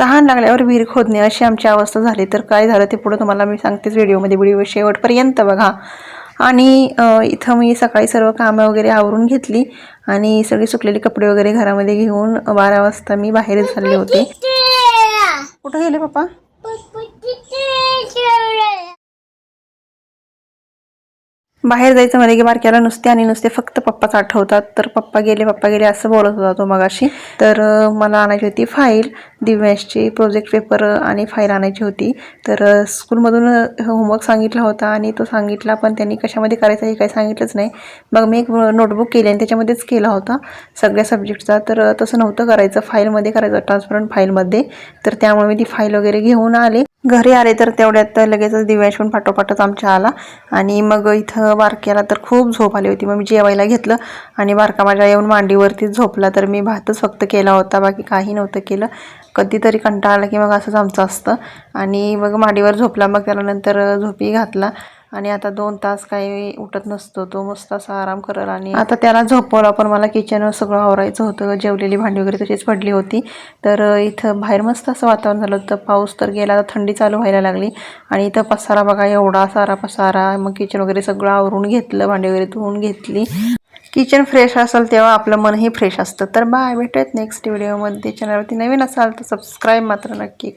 तहान लागल्यावर विहीर खोदणे अशी आमची अवस्था झाली. तर काय झालं ते पुढं तुम्हाला मी सांगतेच व्हिडिओमध्ये. व्हिडिओ शेवटपर्यंत बघा. आणि इथं मी सकाळी सर्व कामं वगैरे आवरून घेतली. आणि सगळी सुकलेले कपडे वगैरे घरामध्ये घेऊन बारा वाजता मी बाहेर चालले होते. कुठं गेले पप्पा? बाहेर जायचं म्हणजे की बारक्याला नुसते आणि नुसते फक्त पप्पाच आठवतात. तर पप्पा गेले पप्पा गेले असं बोलत होता तो मगाशी. तर मला आणायची होती फाईल दिव्यांशची प्रोजेक्ट पेपर आणि फाईल आणायची होती. तर स्कूलमधून होमवर्क सांगितला होता आणि तो सांगितला पण त्यांनी कशामध्ये करायचं हे काही सांगितलंच नाही. मग मी एक नोटबुक केली आणि त्याच्यामध्येच केला होता सगळ्या सब्जेक्टचा तर तसं नव्हतं करायचं. फाईलमध्ये करायचं ट्रान्सपरंट फाईलमध्ये तर त्यामुळे मी ती फाईल वगैरे घेऊन आले. घरी आले तर तेवढ्यात लगेचच दिव्याशून पण पाठोपाठच आमच्या आला. आणि मग इथं बारक्याला तर खूप झोप आली होती. मग मी जेवायला घेतलं आणि बारका माझ्या येऊन मांडीवरतीच झोपला. तर मी भातच फक्त केला होता. बाकी काही नव्हतं केलं. कधीतरी कंटाळा आला की मग असंच आमचं असतं. आणि मग मांडीवर झोपला. मग त्याला नंतर झोपी घातला. आणि आता दोन तास काही उठत नसतो. तो मस्त असा आराम करल आणि आता त्याला झोपवला. पण मला किचनवर सगळं आवरायचं होतं. जेवलेली भांडी वगैरे तशीच पडली होती. तर इथं बाहेर मस्त असं वातावरण झालं होतं. पाऊस तर गेला. तर थंडी चालू व्हायला लागली. आणि इथं पसारा बघा एवढा सारा पसारा. मग किचन वगैरे सगळं आवरून घेतलं. भांडी वगैरे धुवून घेतली. किचन फ्रेश असेल तेव्हा आपलं मनही फ्रेश असतं. तर बाय भेटूयात नेक्स्ट व्हिडिओमध्ये चॅनलवरती नवीन असाल तर सबस्क्राईब मात्र नक्की